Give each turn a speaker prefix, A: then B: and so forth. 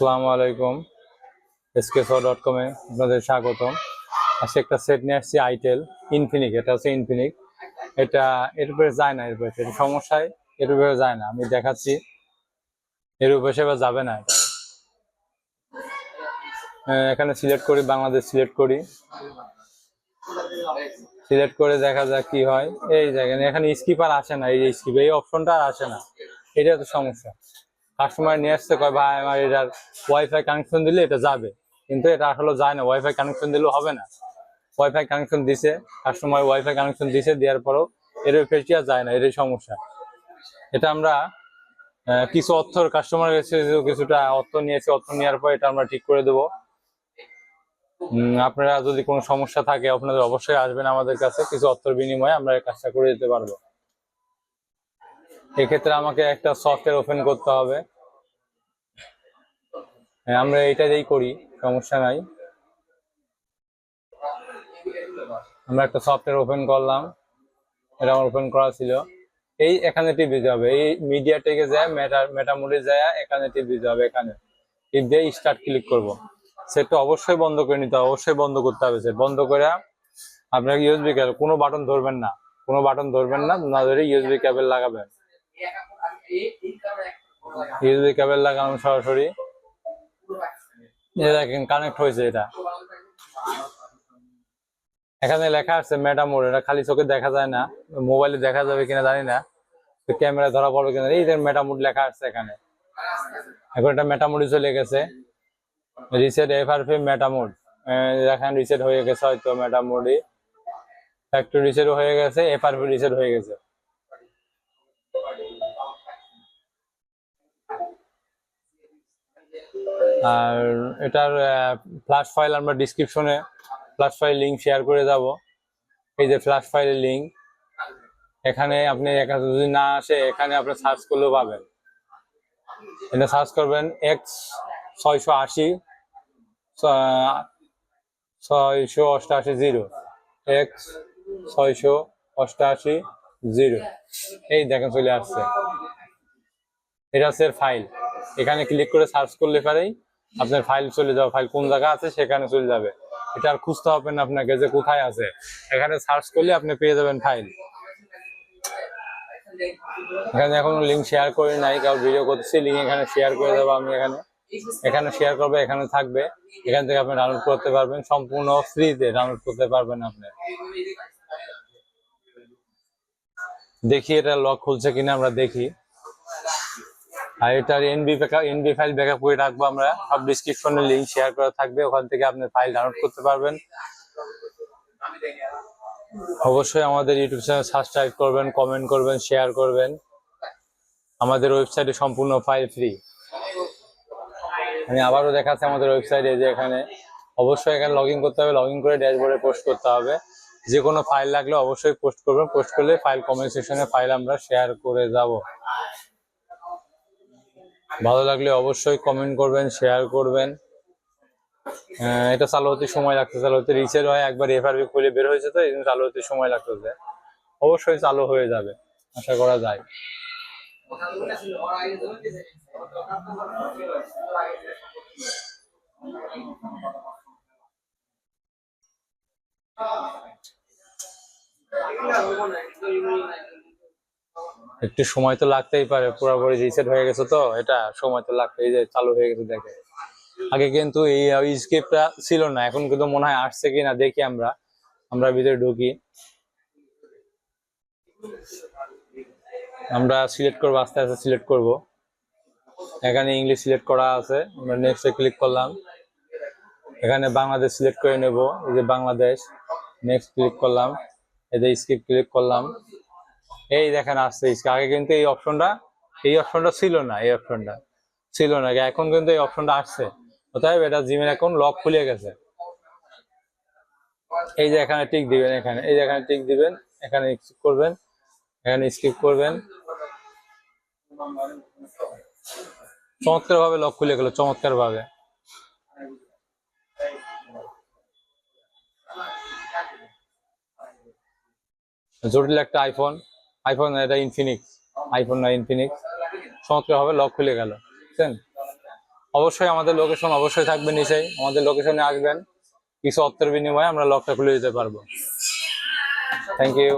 A: আসসালামু আলাইকুম। SK dot কমে আপনাদের স্বাগতম। আজকে একটা সেট নিয়ে আসছি আইটেল ইনফিনিক এটা হচ্ছে ইনফিনিক এটা এর উপরে যায় না, এর উপরে এটা সমস্যায় এর উপরে যায় না। আমি দেখাচ্ছি, এর উপরে সেবার যাবে না এটা। এখানে সিলেক্ট করি, বাংলাদেশ সিলেক্ট করি। সিলেক্ট করে দেখা যাক কি হয়। এই দেখেন, এখানে স্কিপার আসে না, এই স্কিপ এই অপশনটা আর আসে না। এটা তো সমস্যা। কাস্টমার নিয়ে আসতে কয়, ভাই, আমার এটার ওয়াইফাই কানেকশন দিলে এটা যাবে। কিন্তু এটা আসলে যায় না ওয়াইফাই কানেকশন দিলেও হবে না। ওয়াইফাই কানেকশন দিছে কাস্টমার ওয়াইফাই কানেকশন দিছে, দেওয়ার পরেও এর ফেসিয়া যায় না এটাই সমস্যা। এটা আমরা কিছু অর্থ কাস্টমার কাছে কিছুটা অর্থ নিয়েছি, অর্থ নেওয়ার পর এটা আমরা ঠিক করে দেবো। আপনারা যদি কোনো সমস্যা থাকে, আপনাদের অবশ্যই আসবেন আমাদের কাছে, কিছু অর্থর বিনিময়ে আমরা কাজটা করে দিতে পারব। এক্ষেত্রে আমাকে একটা সফটওয়্যার ওপেন করতে হবে। হ্যাঁ, আমরা এটা দিয়েই করি সমস্যা নাই। আমরা একটা সফটওয়্যার ওপেন করলাম এটা আমার ওপেন করা ছিল। এই এখানে টিপ হবে এই মিডিয়া টেকে যায় মেটা মেটামোডে যায় এখানে টিপ হবে এখানে। টিপ দিয়ে স্টার্ট ক্লিক করব। সেটটা অবশ্যই বন্ধ করে নিতে হবে অবশ্যই বন্ধ করতে হবে সেট বন্ধ করে আপনার ইউএসবি কেবল কোনো বাটন ধরবেন না কোনো বাটন ধরবেন না না ধরে ইউএসবি কেবল লাগাবেন। ইউএসবি কেবল লাগানো সরাসরি। দেখেন কানেক্ট হয়েছে এটা। এখানে লেখা আছে মেটামোড এটা খালি চোখে দেখা যায় না মোবাইলে দেখা যাবে কিনা জানি না ক্যামেরা ধরা পড়বে কিনা, এই লেখা আছে এখানে। এখন এটা চলে গেছে। রিসেট এফআরপি মেটামোড দেখেন রিসেট হয়ে গেছে হয়তো মেটামোডে ফ্যাক্টরি রিসেট হয়ে গেছে এফআরপি রিসেট হয়ে গেছে। আর এটার ফ্ল্যাশ ফাইল আমরা ডিসক্রিপশনে ফ্ল্যাশ ফাইল লিঙ্ক শেয়ার করে যাব। এই যে ফ্ল্যাশ ফাইলের লিঙ্ক এখানে আপনি এখানে যদি না আসে, এখানে আপনি সার্চ করলেও পাবেন। এটা সার্চ করবেন এক্স ছয়শো আশি, ছয়শো অষ্টআশি জিরো। এক্স ছয়শো অষ্টআশি জিরো। এই দেখেন চলে আসছে। এটা হচ্ছে ফাইল এখানে ক্লিক করে সার্চ করলে পারেই আপনার ফাইল চলে যাবে ফাইল কোন জায়গা আছে সেখানে চলে যাবে। এটা আর খুঁজতে হবে না আপনাকে যে কোথায় আছে। এখানে সার্চ করলে আপনি পেয়ে যাবেন ফাইল এখানে এখন লিঙ্ক শেয়ার করি নাই, কারণ ভিডিও করতেছি লিঙ্ক এখানে শেয়ার করে দেবো আমি এখানে। এখানে শেয়ার করবে, এখানে থাকবে। এখান থেকে আপনি ডাউনলোড করতে পারবেন, সম্পূর্ণ ফ্রিতে ডাউনলোড করতে পারবেন আপনি। দেখি এটা লক খুলছে কিনা, আমরা দেখি। আর এটার এনবি এনবি ফাইল ব্যাকআপ করে রাখব আমরা। সব ডিসক্রিপশনে লিংক শেয়ার করা থাকবে, ওখান থেকে আপনি ফাইল ডাউনলোড করতে পারবেন। অবশ্যই আমাদের ইউটিউব চ্যানেল সাবস্ক্রাইব করবেন কমেন্ট করবেন শেয়ার করবেন। আমাদের ওয়েবসাইটে সম্পূর্ণ ফাইল ফ্রি আমি আবারও দেখাচ্ছি আমাদের ওয়েবসাইটে যে এখানে অবশ্যই এখানে লগ করতে হবে লগ করে ড্যাশবোর্ডে পোস্ট করতে হবে। যে কোনো ফাইল লাগলে অবশ্যই পোস্ট করবেন পোস্ট করলে ফাইল কমেন্ট সেকশনে ফাইল আমরা শেয়ার করে যাব। ভালো লাগলে অবশ্যই কমেন্ট করবেন শেয়ার করবেন। আহ, এটা চালু হতে সময় লাগতে চালু হতে রিসেট হয় একবার এফআরবি খুলে বের হয়েছে তো এই জন্য চালু হতে সময় লাগতেছে। অবশ্যই চালু হয়ে যাবে আশা করা যায়। একটু সময় তো লাগতেই পারে, পুরোপুরি রিসেট হয়ে গেছে তো, এটা সময় তো লাগতেই এই যে চালু হয়ে গেছে দেখে। আগে কিন্তু এই স্কেপটা ছিল না, এখন কিন্তু মনে হয় আসছে কিনা দেখি আমরা আমরা ভিতরে ঢুকি। আমরা সিলেক্ট করব, আস্তে আস্তে সিলেক্ট করব। এখানে ইংলিশ সিলেক্ট করা আছে, আমরা নেক্সটে ক্লিক করলাম। এখানে বাংলাদেশ সিলেক্ট করে নেব, এই যে বাংলাদেশ নেক্সট ক্লিক করলাম, এই যে স্কিপ ক্লিক করলাম। এই দেখেন আসছে স্কিপ আগে কিন্তু এই অপশনটা এই অপশনটা ছিল না, এই অপশনটা ছিল না। এখন কিন্তু এই অপশনটা আসছে। অতএব এটা জিমের এখন লক খুলে গেছে। এই যে এখানে টিক দিবেন, এখানে, এই যে এখানে টিক দিবেন, এখানে স্কিপ করবেন, এখানে স্কিপ করবেন। চমৎকার ভাবে লক খুলে গেল চমৎকার ভাবে জটিল একটা আইফোন আইফোন এটা ইনফিনিক্স আইফোন না ইনফিনিক্স চমৎকার হবে লক খুলে গেল, বুঝছেন? অবশ্যই আমাদের লোকেশন অবশ্যই থাকবে নিচেই, আমাদের লোকেশনে আসবেন, কিছু অর্থের বিনিময়ে আমরা লকটা খুলে দিতে পারব। Thank you